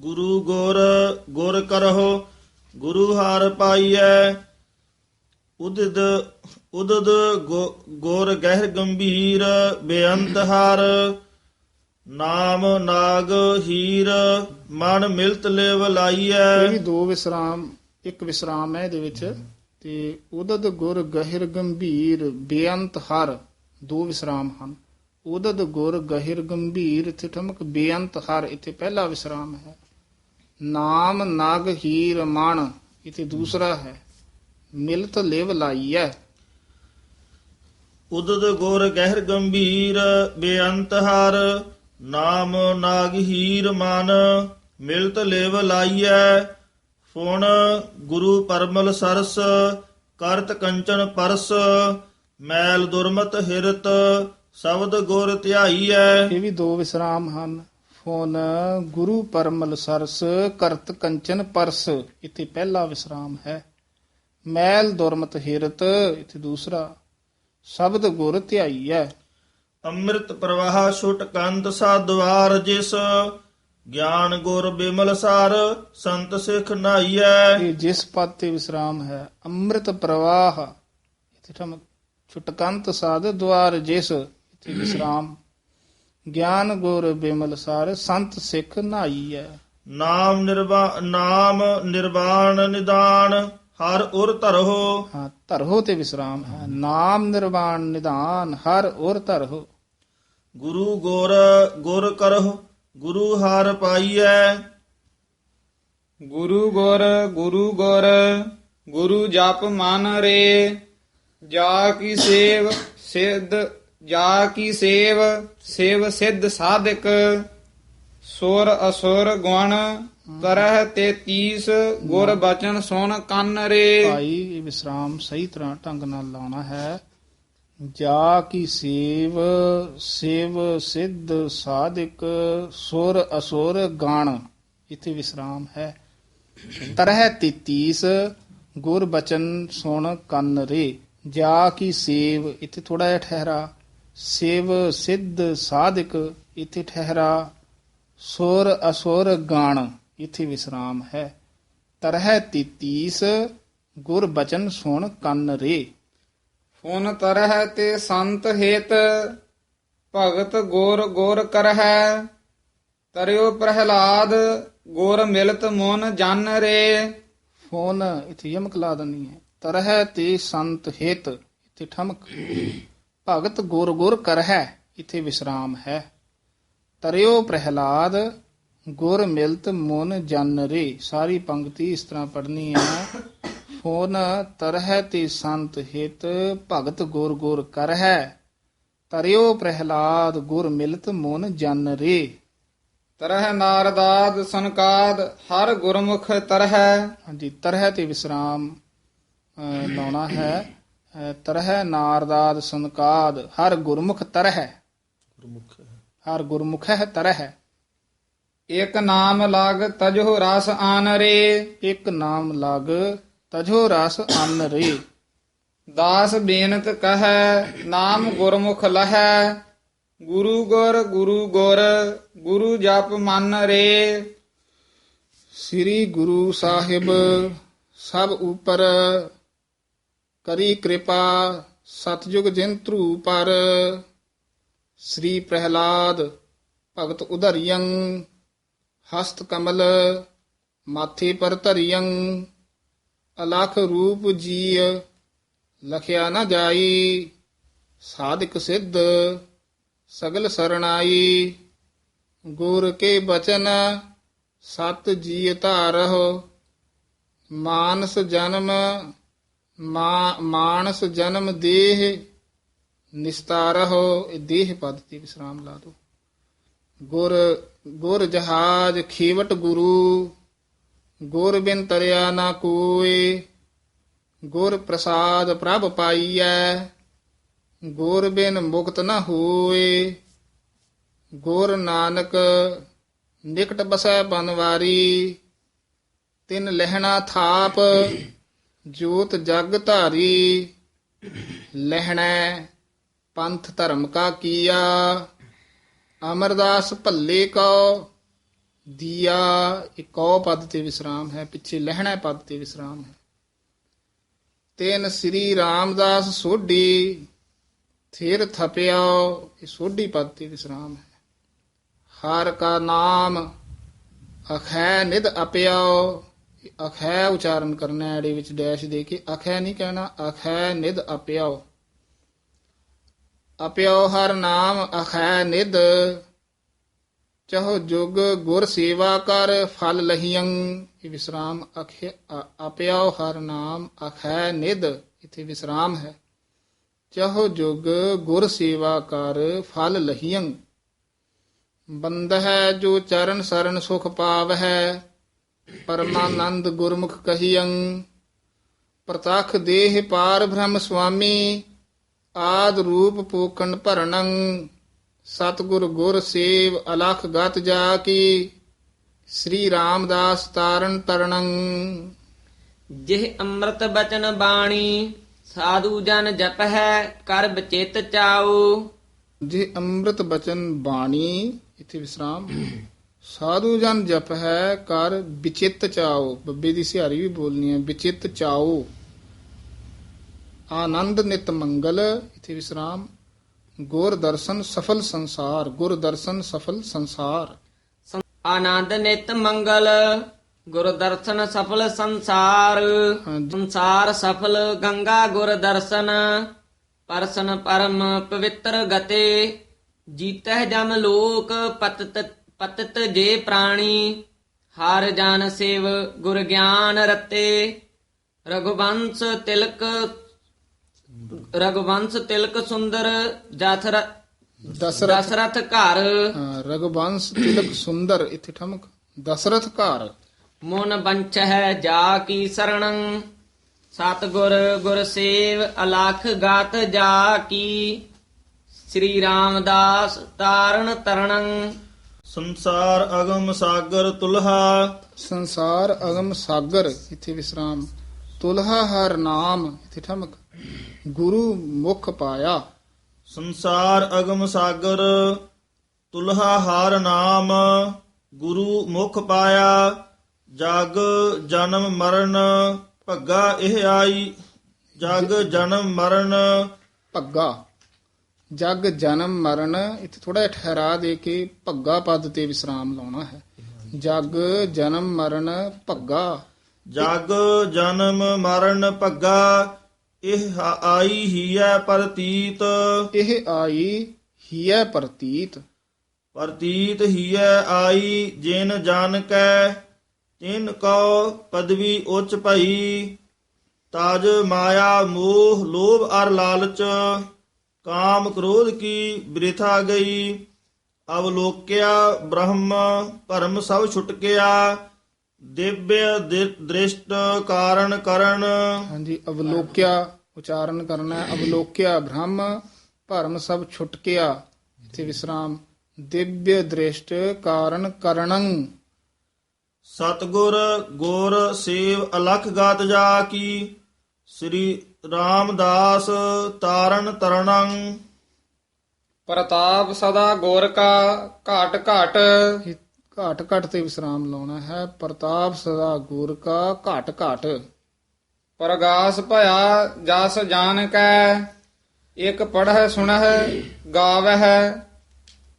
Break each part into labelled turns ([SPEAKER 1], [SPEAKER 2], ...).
[SPEAKER 1] ਗੁਰੂ ਗੁਰ ਗੁਰ ਕਰਹੁ, ਗੁਰੂ ਹਾਰ ਪਾਈਐ। ਉਦਦ ਉਦਦ ਗੁ- ਗੁਰ ਗਹਿਰ ਗੰਭੀਰ, ਬੇਅੰਤ ਹਰ। ਨਾਮ ਨਾਗ ਹੀਰ, ਮਨ ਮਿਲਤ ਲਿਵ
[SPEAKER 2] ਇਹ ਵੀ ਦੋ ਵਿਸਰਾਮ, ਇੱਕ ਵਿਸਰਾਮ ਹੈ ਇਹਦੇ ਵਿੱਚ। ਤੇ ਉਦਦ ਗੁਰ ਗਹਿਰ ਗੰਭੀਰ, ਬੇਅੰਤ ਹਰ, ਦੋ ਵਿਸਰਾਮ ਹਨ। ਉਦਦ ਗੁਰ ਗਹਿਰ ਗੰਭੀਰ, ਇੱਥੇ ਠਮਕ ਬੇਅੰਤ ਹਰ, ਇੱਥੇ ਪਹਿਲਾ ਵਿਸਰਾਮ ਹੈ। ਨਾਮ ਨਗ ਹੀਰ ਮਣ ਇੱਥੇ ਦੂਸਰਾ ਹੈ। ਮਿਲਤ ਲਿਵ ਲਾਈਐ।
[SPEAKER 1] ਉਦਦ ਗੁਰ ਗਹਿਰ ਗੰਭੀਰ ਬੇਅੰਤ ਹਰ ਨਾਮ ਨਾਗ ਹੀਰ ਮਨ ਮਿਲਤ ਲਿਵ ਲਾਈਐ। ਫੁਣ ਗੁਰੂ ਪਰਮਲ ਸਰਸ ਕਰਤ ਕੰਚਨ ਪਰਸ ਮੈਲ ਦੁਰਮਤ ਹਿਰਤ ਸ਼ਬਦ ਗੁਰ ਧਿਆਈਐ।
[SPEAKER 2] ਇਹ ਵੀ ਦੋ ਵਿਸਰਾਮ ਹਨ। ਫੋਨ ਗੁਰੂ ਪਰਮਲ ਸਰਸ ਕਰਤ ਕੰਚਨ ਪਰਸ। ਇੱਥੇ ਪਹਿਲਾ ਵਿਸਰਾਮ ਹੈ। ਮੈਲ ਦੁਰਮਤ ਹਿਰਤ ਇੱਥੇ ਦੂਸਰਾ ਸ਼ਬਦ ਗੁਰ ਧਿਆਈਐ
[SPEAKER 1] ਅੰਮ੍ਰਿਤ ਪ੍ਰਵਾਹ ਛੁਟ ਕੰਤ ਸਾਦਵਾਰ ਜਿਸ ਗਿਆਨ ਗੁਰ ਬਿਮਲ ਸਾਰ ਸੰਤ ਸਿੱਖ ਨਾਈਐ
[SPEAKER 2] ਇਹ ਜਿਸ ਪਦ ਤੇ ਵਿਸਰਾਮ ਹੈ ਅੰਮ੍ਰਿਤ ਪ੍ਰਵਾਹ। ਇੱਥੇ ਠਮਕ ਛੁਟਕੰਤ ਸਾਧ ਦਵਾਰ ਜਿਸ ਇੱਥੇ ਵਿਸਰਾਮ ਗਿਆਨ ਗੁਰ ਬਿਮਲ ਸਾਰ ਸੰਤ ਸਿੱਖ ਨਾਈਐ।
[SPEAKER 1] ਨਾਮ ਨਿਰਵਾ ਨਾਮ ਨਿਰਵਾਣ ਨਿਦਾਨ ਹਰ ਉਰ ਧਰੋ
[SPEAKER 2] ਹਾਂ ਧਰੋ ਤੇ ਵਿਸਰਾਮ ਹੈ। ਨਾਮ ਨਿਰਵਾਣ ਨਿਧਾਨ ਹਰ ਔਰ ਧਰੋ
[SPEAKER 1] ਗੁਰੂ ਗੁਰ ਗੁਰ ਕਰਹੁ ਗੁਰੂ ਹਰ ਪਾਈਐ।
[SPEAKER 3] ਗੁਰੂ ਗੁਰ ਗੁਰੂ ਗੁਰ ਗੁਰੂ ਜਪ ਮਨ ਰੇ। ਜਾ ਕੀ ਸੇਵ ਸਿੱਧ ਜਾ ਕੀ ਸੇਵ ਸੇਵ ਸਿੱਧ ਸਾਧਕ, ਸੁਰ ਅਸੁਰ ਗੁਣ, ਕਰਹਿ ਤੇ 30 ਗੁਰ ਬਚਨ ਸੁਣ ਕੰਨ ਰੇ।
[SPEAKER 2] ਭਾਈ, ਇਹ ਵਿਸਰਾਮ ਸਹੀ ਤਰ੍ਹਾਂ ਢੰਗ ਨਾਲ ਲਾਉਣਾ ਹੈ। ਜਾ ਕੀ ਸੇਵ ਸੇਵ ਸਿੱਧ ਸਾਧਿਕ, ਸੁਰ ਅਸੁਰ ਗਾਣ। ਇੱਥੇ ਵਿਸਰਾਮ ਹੈ। ਤਰਹਿ 33 ਗੁਰ ਬਚਨ ਸੁਣ ਕੰਨ ਰੇ। ਜਾ ਕੀ ਸੇਵ, ਇੱਥੇ ਥੋੜਾ ਜਿਹਾ ਠਹਿਰਾ। ਸੇਵ ਸਿੱਧ ਸਾਧਿਕ, ਇੱਥੇ ਠਹਿਰਾ, ਸੁਰ ਅਸੁਰ ਗਣ, ਇੱਥੇ ਵਿਸਰਾਮ ਹੈ। ਤਰਹਿ 33 ਗੁਰ ਬਚਨ ਸੁਣ ਕੰਨ ਰੇ।
[SPEAKER 3] ਫੁਨ ਤਰਹਿ ਤੇ ਸੰਤ ਹੇਤ, ਭਗਤ ਗੋਰ ਗੁਰ ਕਰਹਿ। ਤਰਿਓ ਪ੍ਰਹਿਲਾਦ, ਗੋਰ ਮਿਲਤ ਮੋਨ ਜਨ ਰੇ।
[SPEAKER 2] ਫੋਨ, ਇੱਥੇ ਯਮਕ ਲਾ ਦਨੀ ਹੈ। ਤਰਹਿ ਤੇ ਸੰਤ ਹੇਤ, ਇੱਥੇ ਠਮਕ। ਭਗਤ ਗੁਰ ਗੁਰ ਕਰਹਿ ਇਥੇ ਵਿਸਰਾਮ ਹੈ। ਤਰਿਓ ਪ੍ਰਹਿਲਾਦ, ਗੁਰ ਮਿਲਤ ਮਨ ਜਨ ਰੇ। ਸਾਰੀ ਪੰਕਤੀ ਇਸ ਤਰ੍ਹਾਂ ਪੜ੍ਹਨੀ ਹੈ। ਫੋਨ ਤਰਹਿ ਤੇ ਸੰਤ ਹਿਤ, ਭਗਤ ਗੁਰ ਗੁਰ ਕਰਹਿ ਤਰਿਓ ਪ੍ਰਹਿਲਾਦ, ਗੁਰ ਮਿਲਤ ਮਨ ਜਨ ਰੇ।
[SPEAKER 3] ਤਰਹਿ ਨਾਰਦਾਦ ਸੰਕਾਦ ਹਰ ਗੁਰਮੁਖ ਤਰਹਿ।
[SPEAKER 2] ਹਾਂਜੀ, ਤਰਹਿ ਤੇ ਵਿਸਰਾਮ ਲਾਉਣਾ ਹੈ। ਤਰਹਿ ਨਾਰਦਾਦ ਸੰਕਾਦ ਹਰ ਗੁਰਮੁਖ ਤਰਹਿ। ਹਰ ਗੁਰਮੁਖ ਹੈ। ਤਰਹਿ।
[SPEAKER 3] ਇਕ ਨਾਮ ਲਗ ਤਜੋ ਰਸ ਆਨ ਰੇ
[SPEAKER 2] ਇੱਕ ਨਾਮ ਲਗ ਤਜੋ ਰਸ ਅੰਨ ਰੇ
[SPEAKER 3] ਦਾਸ ਬੇਨਤ ਕਹੈ ਨਾਮ ਗੁਰਮੁਖ ਲਹੈ। ਗੁਰੂ ਗੁਰ ਗੁਰੂ ਗੁਰ ਗੁਰੂ ਜਪ ਮਨ ਰੇ।
[SPEAKER 2] ਸ੍ਰੀ ਗੁਰੂ ਸਾਹਿਬ ਸਭ ਉਪਰ ਕਰੀ ਕਿਰਪਾ ਸਤਜੁਗ ਜਿਨ ਧਰੂ ਪਰ, ਸ੍ਰੀ ਪ੍ਰਹਿਲਾਦ ਭਗਤ ਉਧਰਿਯੰ ਹਸਤ ਕਮਲ ਮਾਥੇ ਪਰ ਧਰਿਯੰ ਅਲਖ ਰੂਪ ਜੀ ਲਖਿਆ ਨਾ ਜਾਈ, ਸਾਧਿਕ ਸਿੱਧ, ਸਗਲ ਸਰਣਾਈ, ਗੁਰ ਕੇ ਬਚਨ, ਸਤ ਜੀ ਧਾਰਹੁ, ਮਾਨਸ ਜਨਮ ਮਾਨਸ ਜਨਮ ਦੇਹ ਨਿਸਤਾਰਹੁ ਦੇਹ ਪਦ ਤੇ ਵਿਸਰਾਮ ਲਾ ਦੋ ਗੁਰ ਗੁਰ ਜਹਾਜ ਖੇਵਟ ਗੁਰੂ, ਗੁਰ ਬਿਨ ਤਰਿਆ ਨਾ ਕੋਏ, ਗੁਰ ਪ੍ਰਸਾਦ ਪ੍ਰਭ ਪਾਈਐ, ਗੁਰ ਬਿਨ ਮੁਕਤ ਨਾ ਹੋਏ, ਗੁਰ ਨਾਨਕ ਨਿਕਟ ਬਸੈ ਬਨਵਾਰੀ, ਤਿਨ ਲਹਿਣਾ ਥਾਪ ਜੋਤ ਜਗ ਧਾਰੀ, ਲਹਿਣੈ ਪੰਥ ਧਰਮ ਕਾ ਕੀਆ, ਅਮਰਦਾਸ ਭੱਲੇ ਕੋ ਦੀਆ। ਇਕੋ ਪਦ ਤੇ ਵਿਸਰਾਮ ਹੈ, ਪਿੱਛੇ ਲਹਿਣਾ ਪਦ ਤੇ ਵਿਸਰਾਮ ਹੈ। ਤੈਨ ਸ੍ਰੀ ਰਾਮਦਾਸ ਸੋਢੀ, ਥਿਰ ਥਪਿਓ ਇਹ ਸੋਢੀ ਪਦ ਤੇ ਵਿਸਰਾਮ ਹੈ। ਹਰ ਕਾ ਨਾਮ ਅਖੈ ਨਿਦ ਅਪਿਓ ਅਖੈ ਉਚਾਰਨ ਕਰਨਾ ਹੈ ਵਿੱਚ ਡੈਸ਼ ਦੇ ਕੇ, ਅਖੈ ਨਹੀਂ ਕਹਿਣਾ, ਅਖੈ ਨਿਦ ਅਪਿਓ ਅਪਿਓ ਹਰ ਨਾਮ, ਅਖੈ ਨਿਦ ਚਾਹੋ ਜੁਗ ਗੁਰ ਸੇਵਾ ਕਰ, ਫਲ ਲਹੀਆਂ ਇਹ ਵਿਸਰਾਮ ਅਖੇ ਅਪਿਓ ਹਰ ਨਾਮ, ਅਖੈ ਨਿਦ ਇਥੇ ਵਿਸਰਾਮ ਹੈ। ਚਾਹੋ ਜੁਗ ਗੁਰ ਸੇਵਾ ਕਰ, ਫਲ ਲਹੀਆਂ ਬੰਦ ਹੈ ਜੋ ਚਰਨ ਸਰਨ ਸੁਖ ਪਾਵ ਹੈ ਪਰਮਾਨੰਦ ਗੁਰਮੁਖ ਕਹੀਆਂ ਪ੍ਰਤਖ ਦੇਹ ਪਾਰ ਬ੍ਰਹਮ ਸੁਆਮੀ ਆਦ ਰੂਪ ਪੂਕਣ ਭਰਣੰ ਸਤਿਗੁਰ ਗੁਰ ਸੇਵ ਅਲਖ ਗਤ ਜਾ ਕੀ ਸ੍ਰੀ ਰਾਮਦਾਸ ਤਾਰਨ ਤਰਣੰ।
[SPEAKER 4] ਜਿਹ ਅੰਮ੍ਰਿਤ ਬਚਨ ਬਾਣੀ ਸਾਧੂ ਜਨ ਜਪ ਹੈ ਕਰ ਬਚਿਤ ਚਾਉ।
[SPEAKER 2] ਜੇ ਅੰਮ੍ਰਿਤ ਬਚਨ ਬਾਣੀ ਇਥੇ ਵਿਸਰਾਮ। ਸਾਧੂ ਜਨ ਜਪ ਹੈ ਕਰ ਵਿਚਿਤ ਚਾਓ। ਬੱਬੇ ਦੀ ਸਿਹਾਰੀ ਵੀ ਬੋਲਣੀ ਹੈ ਵਿਚਿਤ ਚਾਓ। ਆਨੰਦ ਨਿਤ ਮੰਗਲ ਇਥੇ ਵਿਸਰਾਮ। ਗੁਰ ਦਰਸ਼ਨ ਸਫਲ ਸੰਸਾਰ ਗੁਰ ਦਰਸ਼ਨ ਸਫਲ ਸੰਸਾਰ।
[SPEAKER 4] ਆਨੰਦ ਨਿਤ ਮੰਗਲ ਗੁਰ ਦਰਸ਼ਨ ਸਫਲ ਸੰਸਾਰ। ਸੰਸਾਰ ਸਫਲ ਗੰਗਾ ਗੁਰ ਦਰਸ਼ਨ ਪਰਸਨ ਪਰਮ ਪਵਿੱਤਰ ਗਤੇ। ਜੀਤਹਿ ਜਮ ਲੋਕ ਪਤਤ ਪਤਤ ਜੇ ਪ੍ਰਾਣੀ ਹਰ ਜਨ ਸੇਵ ਗੁਰ ਗਿਆਨ ਰਤੇ। ਰਘੁਵੰਸ ਤਿਲਕ ਰਘੁਵੰਸ ਤਿਲਕ ਸੁੰਦਰ ਜਥਰ
[SPEAKER 2] ਦਸਰਥ।
[SPEAKER 4] ਘਰ।
[SPEAKER 2] ਹਾਂ, ਰਘੁਵੰਸ਼ ਤਿਲਕ ਸੁੰਦਰ ਇਥੇ ਠਮਕ। ਦਸਰਥ ਘਰ।
[SPEAKER 4] ਮਨ ਬੰਚ ਹੈ ਜਾ ਕੀ ਸਰਣੰ ਸਤਗੁਰ ਗੁਰ ਸੇਵ ਅਲਖ ਗਾਤ ਜਾ ਕੀ। ਸ੍ਰੀ ਰਾਮਦਾਸ ਤਾਰਨ ਤਰਣੰ।
[SPEAKER 1] ਸੰਸਾਰ ਅਗਮ ਸਾਗਰ ਤੁਲਹਾ।
[SPEAKER 2] ਸੰਸਾਰ ਅਗਮ ਸਾਗਰ ਇਥੇ ਵਿਸਰਾਮ। ਤੁਲਹਾ ਹਰ ਨਾਮ ਇਥੇ ਠਮਕ। ਗੁਰੂ ਮੁਖ ਪਾਇਆ।
[SPEAKER 1] ਸੰਸਾਰ ਅਗਮ ਸਾਗਰ ਤੁਲਹਾ ਹਾਰ ਨਾਮ ਗੁਰੂ ਮੁਖ ਪਾਇਆ। ਜਗ ਜਨਮ ਮਰਨ ਭੱਗਾ ਇਹ ਆਈ। ਜਗ ਜਨਮ ਮਰਨ।
[SPEAKER 2] ਭੱਗਾ। ਜਗ ਜਨਮ ਮਰਨ ਇੱਥੇ ਥੋੜਾ ਠਹਿਰਾ ਦੇ ਕੇ ਭੱਗਾ ਪਦ ਤੇ ਵਿਸਰਾਮ ਲਾਉਣਾ ਹੈ। ਜਗ ਜਨਮ ਮਰਨ ਭੱਗਾ।
[SPEAKER 1] ਜਗ ਜਨਮ ਮਰਨ ਭੱਗਾ। ਇਹ ਆਈ ਹੀ ਹੈ ਪ੍ਰਤੀਤ।
[SPEAKER 2] ਇਹ ਆਈ ਹੀਐ ਪ੍ਰਤੀਤ।
[SPEAKER 1] ਪ੍ਰਤੀਤ ਹੀਐ ਆਈ ਜਿਨ ਜਾਣ ਕੈ ਤਿਨ ਕਉ ਪਦਵੀ ਉੱਚ ਭਈ। ਤਾਜ ਮਾਇਆ ਮੋਹ ਲੋਭ ਅਰ ਲਾਲਚ। ਕਾਮ ਕ੍ਰੋਧ ਕੀ ਬ੍ਰਿਥਾ ਗਈ ਅਵਲੋਕਿਆ ਬ੍ਰਹਮ ਭਰਮ ਸਭ ਛੁਟਕਿਆ ਦਿਵਯ ਦ੍ਰਿਸ਼ਟ ਕਾਰਨ ਕਰਨ।
[SPEAKER 2] ਹਾਂਜੀ ਅਵਲੋਕਿਆ ਉਚਾਰਨ ਕਰਨਾ ਅਵਲੋਕਿਆ ਬ੍ਰਹਮ ਭਰਮ ਸਭ ਛੁਟਕਿਆ। ਇੱਥੇ ਵਿਸਰਾਮ। ਦਿਵਯ ਦ੍ਰਿਸ਼ਟ ਕਾਰਨ ਕਰਣੰ
[SPEAKER 1] ਸਤਗੁਰ ਗੁਰ ਸੇਵ ਅਲਖ ਗਾਤ ਜਾ ਕੀ ਸ੍ਰੀ ਰਾਮਦਾਸ ਤਾਰਨ ਤਰਣੰ
[SPEAKER 3] ਪ੍ਰਤਾਪ ਸਦਾ ਗੁਰ ਕਾ ਘਾਟ ਘਾਟ।
[SPEAKER 2] ਘਾਟ ਘਾਟ ਤੇ ਵਿਸਰਾਮ ਲਾਉਣਾ ਹੈ। ਪ੍ਰਤਾਪ ਸਦਾ ਗੁਰ ਕਾ ਘਾਟ ਘਾਟ।
[SPEAKER 3] ਪ੍ਰਗਾਸ ਭਇਆ ਜਸ ਜਾਣ ਕੈ ਇਕ ਪੜ੍ਹੈ ਸੁਣਹਿ ਗਾਵਹਿ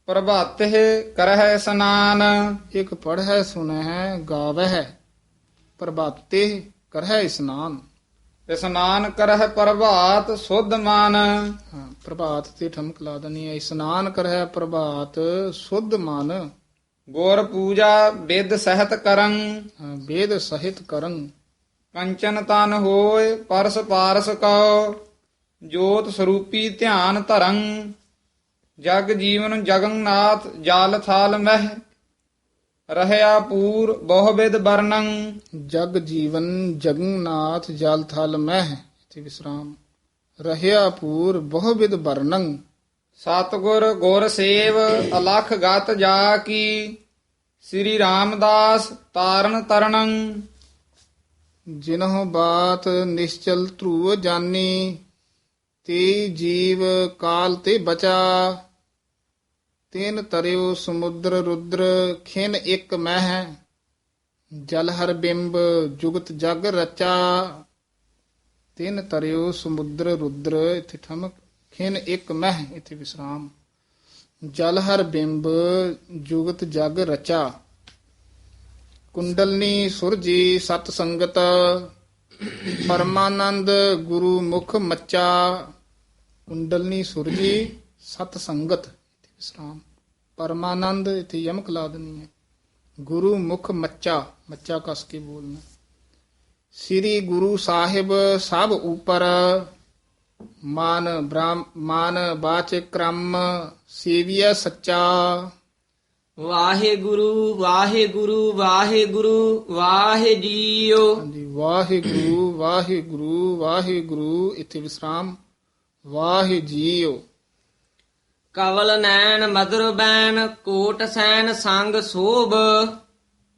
[SPEAKER 3] ਪ੍ਰਭਾਤਿ ਕਰਹਿ ਸਨਾਨ।
[SPEAKER 2] ਇੱਕ ਪੜ੍ਹੈ ਸੁਨਹਿ ਗਾਵਹਿ ਪ੍ਰਭਾਤੇ ਕਰਹਿ ਇਸਨਾਨ।
[SPEAKER 3] ਇਸਨਾਨ ਕਰਹਿ ਪ੍ਰਭਾਤ ਸੁਧ ਮਨ।
[SPEAKER 2] ਹਾਂ ਪ੍ਰਭਾਤ ਤੇ ਠਮਕ ਲਾ ਦਨੀ ਹੈ। ਇਸਨਾਨ ਕਰਹਿ ਪ੍ਰਭਾਤ ਸੁਧ ਮਨ।
[SPEAKER 3] ਗੁਰ ਪੂਜਾ ਬਿਦ ਸਹਿਤ ਕਰੰ।
[SPEAKER 2] ਹਾਂ, ਵੇਦ ਸਹਿਤ ਕਰੰ।
[SPEAKER 3] ਕੰਚਨ ਤਨ ਹੋਏ ਪਰਸ ਪਾਰਸ ਕਉ। ਜੋਤ ਸਰੂਪੀ ਧਿਆਨ ਧਰੰ। ਜਗ ਜੀਵਨ ਜਗਨਨਾਥ ਜਾਲ ਥਾਲ ਮਹਿ। ਰਹਿਆ ਪੂਰ ਬਹੁ ਬਿਦ ਬਰਨੰ
[SPEAKER 2] ਜਗ ਜੀਵਨ ਜਗਨਨਾਥ ਜਲ ਥਲ ਮਹਿ। ਇਥੇ ਵਿਸਰਾਮ। ਰਹਿਆ ਪੂਰ ਬਹੁ ਵਿਦ ਵਰਨੰ
[SPEAKER 3] ਸਤਗੁਰ ਗੁਰ ਸੇਵ ਅਲਖ ਗਤ ਜਾ ਕੀ। ਸ੍ਰੀ ਰਾਮਦਾਸ ਤਾਰਨ ਤਰਣੰ
[SPEAKER 2] ਜਿਨਹੁ ਬਾਤ ਨਿਸ਼ਚਲ ਧਰੂਵ ਜਾਨੀ। ਤੇ ਜੀਵ ਕਾਲ ਤੇ ਬਚਾ। ਤੇਨ ਤਰਿਓ ਸਮੁੰਦਰ ਰੁਦਰ, ਖਿਨ ਇੱਕ ਮਹਿ, ਜਲ ਹਰ ਬਿੰਬ, ਜੁਗਤ ਜਗ ਰਚਾ। ਤਿੰਨ ਤਰਿਓ ਸਮੁੰਦਰ ਰੁਦਰ, ਇਥੇ ਠਮਕ, ਖਿਨ ਇੱਕ ਮਹਿ, ਇਥੇ ਵਿਸਰਾਮ। ਜਲ ਹਰ ਬਿੰਬ, ਜੁਗਤ ਜਗ ਰਚਾ। ਕੁੰਡਲਨੀ ਸੁਰਜੀ ਸਤ ਸੰਗਤ, ਪਰਮਾਨੰਦ ਗੁਰੂ ਮੁਖ ਮੱਚਾ। ਕੁੰਡਲਨੀ ਸੁਰਜੀ ਸਤ ਸੰਗਤ। ਵਿਸਰਾਮ ਪਰਮਾਨੰਦ ਇੱਥੇ ਯਮਕ ਲਾ ਦੇਣੀ ਹੈ। ਗੁਰੂ ਮੁਖ ਮੱਚਾ ਮੱਚਾ ਕਸ ਕੇ ਬੋਲਣਾ। ਸ੍ਰੀ ਗੁਰੂ ਸਾਹਿਬ ਸਭ ਉਪਰ ਮਾਨ ਬ੍ਰਾਹਮ ਮਾਨ ਬਾਚ ਕ੍ਰਮ ਸੇਵੀਆ ਸੱਚਾ।
[SPEAKER 4] ਵਾਹਿਗੁਰੂ ਵਾਹਿਗੁਰੂ ਵਾਹਿਗੁਰੂ ਵਾਹਿ ਜੀਓ
[SPEAKER 2] ਹਾਂਜੀ ਵਾਹਿਗੁਰੂ ਵਾਹਿਗੁਰੂ ਵਾਹਿਗੁਰੂ ਇੱਥੇ ਵਿਸਰਾਮ। ਵਾਹਿ ਜੀਓ
[SPEAKER 4] ਕਵਲ ਨੈਣ ਮధుਰ ਬੈਨ ਕੋਟ ਸੈਨ ਸੰਗ ਸੋਭ।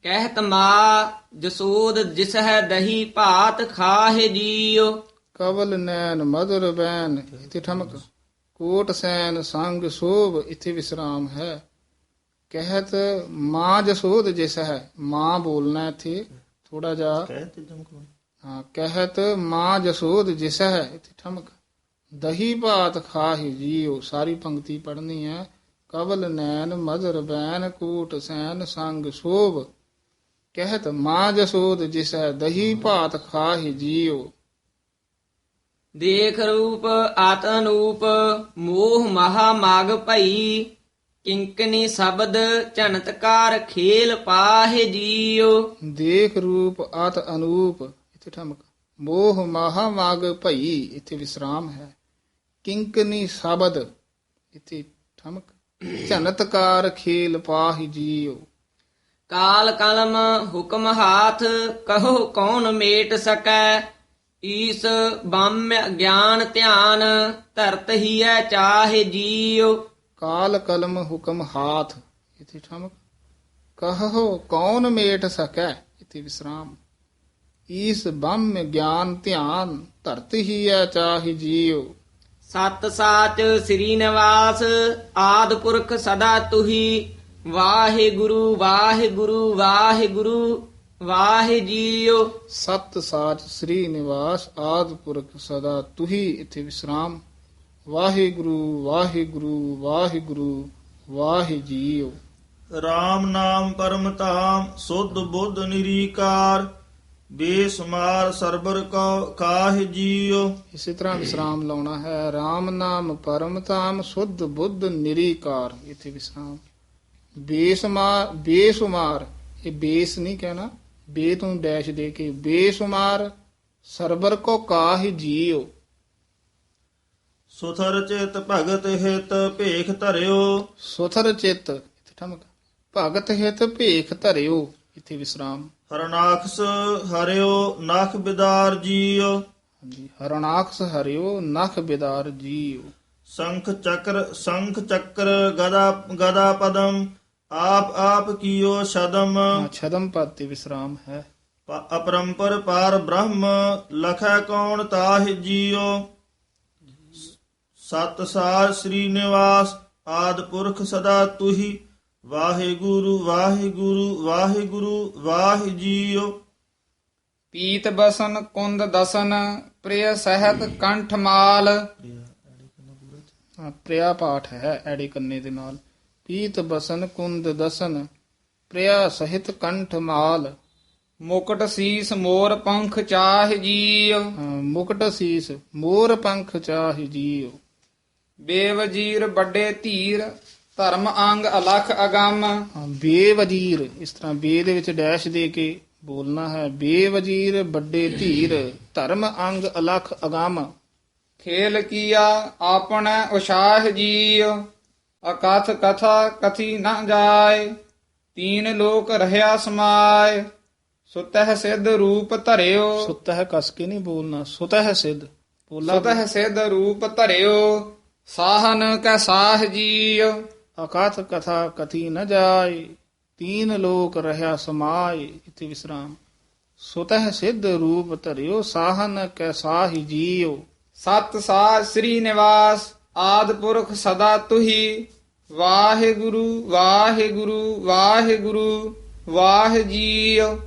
[SPEAKER 4] ਕਹਿਤ ਮਾ ਜਸੋਦ ਜਿਸ ਹੈ ਦਹੀ ਭਾਤ ਖਾਹਿ ਜੀਓ
[SPEAKER 2] ਕਵਲ ਨੈਣ ਮధుਰ ਬੈਨ ਇੱਥੇ ਠਮਕ। ਕੋਟ ਸੈਨ ਸੰਗ ਸੋਭ ਇੱਥੇ ਵਿਸਰਾਮ ਹੈ। ਕਹਿਤ ਮਾਂ ਜਸੋਦ ਜਿਸ ਹੈ ਮਾਂ ਬੋਲਣਾ ਇੱਥੇ ਥੋੜਾ
[SPEAKER 1] ਜਮਕ
[SPEAKER 2] ਹਾਂ ਕਹਿਤ ਮਾਂ ਜਸੋਦ ਜਿਸ ਹੈ ਇੱਥੇ ਠਮਕ। ਦਹੀ ਭਾਤ ਖਾਹਿ ਜੀਓ ਸਾਰੀ ਪੰਕਤੀ ਪੜ੍ਹਨੀ ਹੈ ਕਵਲ ਨੈਣ ਮਦਰ ਬੈਨ ਕੂਟ ਸੈਨ ਸੰਗ ਸੋਭ। ਕਹਿਤ ਮਾਂ ਜਸੋਦ ਜਿਸ ਹੈ ਦਹੀ ਭਾਤ ਖਾਹਿ ਜੀਓ
[SPEAKER 4] ਦੇਖ ਰੂਪ ਆਤ ਅਨੂਪ ਮੋਹ ਮਹਾ ਮਾਗ ਭਈ। ਕਿੰਕਨੀ ਸ਼ਬਦ ਝਨਤਕਾਰ ਖੇਲ ਪਾਹਿ ਜੀਓ
[SPEAKER 2] ਦੇਖ ਰੂਪ ਅਤ ਅਨੂਪ ਇੱਥੇ ਠਮਕ। ਮੋਹ ਮਹਾ ਮਾਗ ਭਈ ਇੱਥੇ ਵਿਸਰਾਮ ਹੈ। ਕਿੰਕਨੀ ਸ਼ਬਦ ਇੱਥੇ ਠਮਕ। ਝਨਤਕਾਰ ਖੇਲ ਪਾਹਿ ਜੀਓ
[SPEAKER 4] ਕਾਲ ਕਲਮ ਹੁਕਮ ਹਾਥ ਕਹੋ ਕੌਣ ਮੇਟ ਸਕੈ? ਈਸ ਬੰਮ ਗਿਆਨ ਧਿਆਨ ਧਰਤ ਹੀਐ ਚਾਹੇ ਜੀਉ।
[SPEAKER 2] ਕਾਲ ਕਲਮ ਹੁਕਮ ਹਾਥ ਇਥੇ ਠਮਕ। ਕਹੋ ਕੌਣ ਮੇਟ ਸਕੈ? ਇਥੇ ਵਿਸਰਾਮ। ਈਸ ਬੰਮ ਗਿਆਨ ਧਿਆਨ ਧਰਤ ਹੀ ਐ ਚਾਹੀ ਜੀਉ।
[SPEAKER 4] ਸਤ ਸਾਚ ਸ੍ਰੀ ਨਿਵਾਸ ਆਦ ਪੁਰਖ ਸਦਾ ਤੁਹੀ। ਵਾਹਿਗੁਰੂ ਵਾਹਿਗੁਰੂ ਵਾਹਿਗੁਰੂ ਵਾਹਿ ਜੀਉ
[SPEAKER 2] ਸਤ ਸਾਚ ਸ੍ਰੀ ਨਿਵਾਸ ਆਦ ਪੁਰਖ ਸਦਾ ਤੁਹੀ। ਇਥੇ ਵਿਸਰਾਮ। ਵਾਹਿਗੁਰੂ ਵਾਹਿਗੁਰੂ ਵਾਹਿਗੁਰੂ ਵਾਹਿ ਜੀਉ
[SPEAKER 1] RAM ਨਾਮ ਪਰਮ ਧਾਮ ਸੁਧ ਬੁੱਧ ਨਿਰੀਕਾਰ। ਬੇਸਮਾਰ ਸਰਬਰ ਕੋ ਕਾਹਿ ਜੀਉ।
[SPEAKER 2] ਇਸੇ ਤਰ੍ਹਾਂ ਵਿਸਰਾਮ ਲਾਉਣਾ ਹੈ। RAM ਨਾਮ ਪਰਮ ਧਾਮ ਸੁਧ ਬੁੱਧ ਨਿਰੀਕਾਰ। ਇਥੇ ਵਿਸਰਾਮ। ਬੇਸਮਾਰ ਬੇਸੁਮਾਰ ਇਹ ਬੇਸ ਨਹੀਂ ਕਹਿਣਾ। ਬੇ ਤੋਂ ਡੈਸ਼ ਦੇ ਕੇ ਬੇਸੁਮਾਰ ਸਰਬਰ ਕੋ ਕਾਹਿ ਜੀਉ।
[SPEAKER 1] ਸੁਥਰ ਚਿਤ ਭਗਤ ਹਿਤ ਭੇਖ ਧਰਿਓ।
[SPEAKER 2] ਸੁਥਰ ਚਿੱਤ ਇਥੇ ਠਮਕ। ਭਗਤ ਹਿਤ ਭੇਖ ਧਰਿਓ। ਇਥੇ ਵਿਸਰਾਮ।
[SPEAKER 1] ਹਰਨਾਖਸ ਹਰਿਓ ਨਖ ਬਿਦਾਰ ਜੀਉ
[SPEAKER 2] ਹਰਣਾਕਸ ਹਰਿਓ ਨਖ ਬਿਦਾਰ ਜੀਉ
[SPEAKER 1] ਸੰਖ ਚੱਕਰ ਸੰਖ ਚੱਕਰ ਗਦਾ ਗਦਾ ਪਦਮ ਆਪ ਆਪ ਕੀਓ ਸ਼ਦਮ।
[SPEAKER 2] ਛਦਮ ਪਦ ਤੇ ਵਿਸਰਾਮ ਹੈ।
[SPEAKER 1] ਅਪਰੰਪਰ ਪਾਰ ਬ੍ਰਹਮ ਲਖੈ ਕੌਣ ਤਾਹਿ ਜੀਉ ਸਤ ਸਾਰ ਸ੍ਰੀ ਨਿਵਾਸ ਆਦ ਪੁਰਖ ਸਦਾ ਤੁਹੀ। ਵਾਹਿਗੁਰੂ ਵਾਹਿਗੁਰੂ ਵਾਹਿਗੁਰੂ ਵਾਹਿ ਜੀਉ
[SPEAKER 3] ਪੀਤ ਬਸਨ, ਕੁੰਦ ਦਸਨ, ਪ੍ਰਿਯ ਸਹਿਤ ਕੰਠ ਮਾਲ।
[SPEAKER 2] ਪ੍ਰਿਆ ਪਾਠ ਹੈ ਐੜੀ ਕੰਨੇ ਦੇ ਨਾਲ। ਪੀਤ ਬਸਨ, ਕੁੰਦ ਦਸਨ, ਪ੍ਰਿਆ ਸਹਿਤ ਕੰਠ ਮਾਲ।
[SPEAKER 3] ਮੁਕਟ ਸੀਸ ਮੋਰ ਪੰਖ ਚਾਹ ਜੀਉ
[SPEAKER 2] ਮੁਕਟ ਸੀਸ ਮੋਰ ਪੰਖ ਚਾਹਿ ਜੀਉ
[SPEAKER 3] ਬੇਵਜੀਰ ਵੱਡੇ ਧੀਰ ਧਰਮ ਅੰਗ ਅਲਖ ਅਗੰਮ।
[SPEAKER 2] ਬੇਵਜੀਰ ਇਸ ਤਰ੍ਹਾਂ ਬੇ ਦੇ ਵਿੱਚ ਡੈਸ਼ ਦੇ ਕੇ ਬੋਲਣਾ ਹੈ ਬੇਵਜੀਰ ਵੱਡੇ ਧੀਰ ਧਰਮ ਅੰਗ ਅਲਖ ਅਗੰਮ।
[SPEAKER 3] ਖੇਲ ਕੀਆ ਆਪਣੈ ਉਸ਼ਾਹ ਜੀਉ ਅਕਥ ਕਥਾ ਕਥੀ ਨ ਜਾਏ ਤੀਨ ਲੋਕ ਰਹਿਆ ਸਮਾਏ ਸੁਤਹ ਸਿੱਧ ਰੂਪ ਧਰਿਓ।
[SPEAKER 2] ਸੁਤਹ ਕਸ ਕੇ ਨਹੀਂ ਬੋਲਣਾ ਸੁਤਹ ਸਿੱਧ ਬੋਲਾ
[SPEAKER 3] ਸੁਤਹ ਸਿੱਧ ਰੂਪ ਧਰਿਓ ਸਾਹਨ ਕੈ ਸਾਹ ਜੀਉ
[SPEAKER 2] ਅਕਥ ਕਥਾ ਕਥੀ ਨ ਜਾਏ, ਤੀਨ ਲੋਕ ਰਹਾ ਸਮਾਏ, ਇਥੇ ਵਿਸਰਾਮ। ਸੁਤਹ ਸਿੱਧ ਰੂਪ ਧਰਿਓ, ਸਾਹਨ ਕੈ ਸਾਹੀ ਜੀਓ।
[SPEAKER 3] ਸਤ ਸਾਜ ਸ੍ਰੀ ਨਿਵਾਸ, ਆਦ ਪੁਰਖ ਸਦਾ ਤੁਹੀ। ਵਾਹਿਗੁਰੂ ਵਾਹਿਗੁਰੂ ਵਾਹਿਗੁਰੂ, ਵਾਹਿ ਜੀਓ।